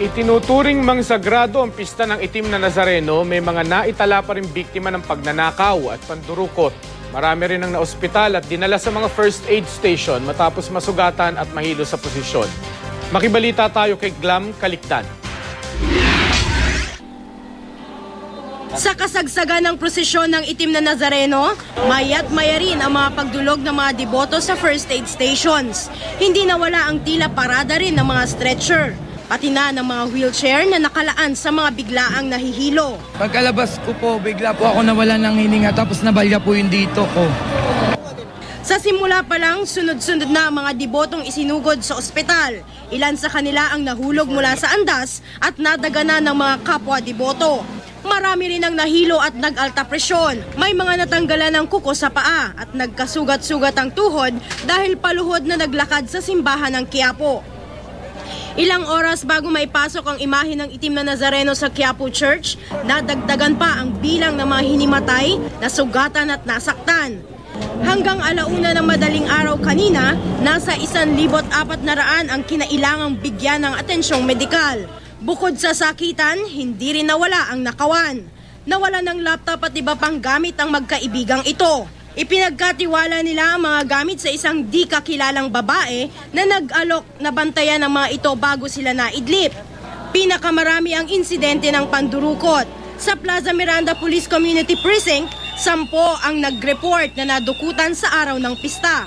Itinuturing mang sagrado ang pista ng itim na Nazareno, may mga naitala pa rin biktima ng pagnanakaw at pandurukot. Marami rin ang naospital at dinala sa mga first aid station matapos masugatan at mahilo sa posisyon. Makibalita tayo kay Glam Kaliktan. Sa kasagsagan ng prosesyon ng itim na Nazareno, mayat maya rin ang mga pagdulog ng mga deboto sa first aid stations. Hindi nawala ang tila parada rin ng mga stretcher, pati na ng mga wheelchair na nakalaan sa mga biglaang nahihilo. Pagkalabas ko po, bigla po ako nawala ng hininga tapos nabalya po yung dito ko. Sa simula pa lang, sunod-sunod na ang mga debotong isinugod sa ospital. Ilan sa kanila ang nahulog mula sa andas at nadagana ng mga kapwa deboto. Marami rin ang nahilo at nag-alta presyon. May mga natanggalan ng kuko sa paa at nagkasugat-sugat ang tuhod dahil paluhod na naglakad sa simbahan ng Quiapo. Ilang oras bago maipasok ang imahe ng itim na Nazareno sa Quiapo Church, nadagdagan pa ang bilang ng mga hinimatay, nasugatan at nasaktan. Hanggang alauna ng madaling araw kanina, nasa 1,400 ang kinailangang bigyan ng atensyong medikal. Bukod sa sakitan, hindi rin nawala ang nakawan. Nawala ng laptop at iba pang gamit ang magkaibigang ito. Ipinagkatiwala nila ang mga gamit sa isang di kakilalang babae na nag-alok na bantayan ng mga ito bago sila naidlip. Pinakamarami ang insidente ng pandurukot. Sa Plaza Miranda Police Community Precinct, sampo ang nag-report na nadukutan sa araw ng pista.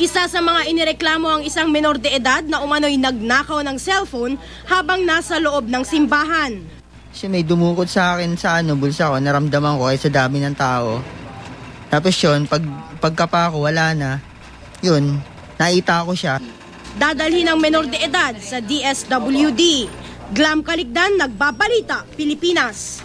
Isa sa mga inireklamo ang isang menor de edad na umano'y nagnakaw ng cellphone habang nasa loob ng simbahan. Kasi may dumukot sa akin sa ano, bulsa ko, naramdaman ko kaysa dami ng tao. Tapos yun, pag, pagkapa ko, wala na. Yun, nakita ko siya. Dadalhin ang menor de edad sa DSWD. Glam Kaligdan, Nagbabalita, Pilipinas.